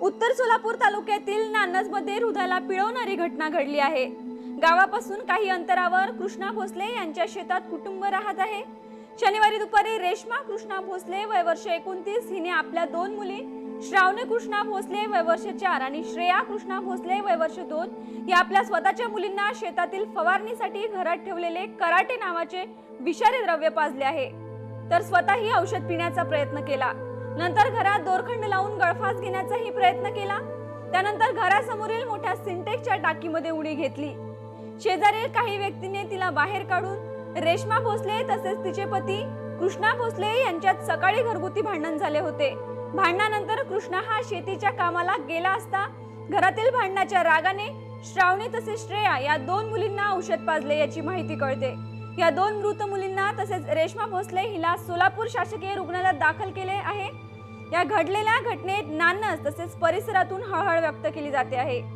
उत्तर सोलापूर तालुक्यातील नानसमध्ये हृदयाला पिळवणारी घटना घडली आहे. गावापासून काही अंतरावर कृष्णा भोसले यांच्या शेतात कुटुंब राहत आहे. शनिवारी दुपारी रेश्मा कृष्णा भोसले वय वर्ष एकोणतीस हिने आपल्या दोन मुली श्रावणी कृष्णा भोसले वय वर्ष चार आणि श्रेया कृष्णा भोसले वय वर्ष दोन या आपल्या स्वतःच्या मुलींना शेतातील फवारणीसाठी घरात ठेवलेले कराटे नावाचे विषारी द्रव्य पाजले आहे. तर स्वतःही औषध पिण्याचा प्रयत्न केला. नंतर घरात दोरखंड लावून गळफास घेण्याचाही प्रयत्न केला. त्यानंतर घरासमोरील मोठ्या सिंटेक्सच्या टाकीमध्ये उडी घेतली. शेजारील काही व्यक्तीने तिला बाहेर काढून रेश्मा भोसले तसेच तिचे पती कृष्णा भोसले यांच्यात सकाळी घरगुती भांडण झाले होते. भांडणानंतर कृष्णा हा शेतीच्या कामाला गेला असता घरातील भांडणाच्या रागाने श्रावणी तसेच श्रेया या दोन मुलींना औषध पाजले याची माहिती कळते. या दोन मृत मुलींना तसेच रेश्मा भोसले हिला सोलापूर शासकीय रुग्णालयात दाखल केले आहे. या घडलेल्या घटनेत नानस तसेच परिसरातून हळहळ व्यक्त केली जाते आहे.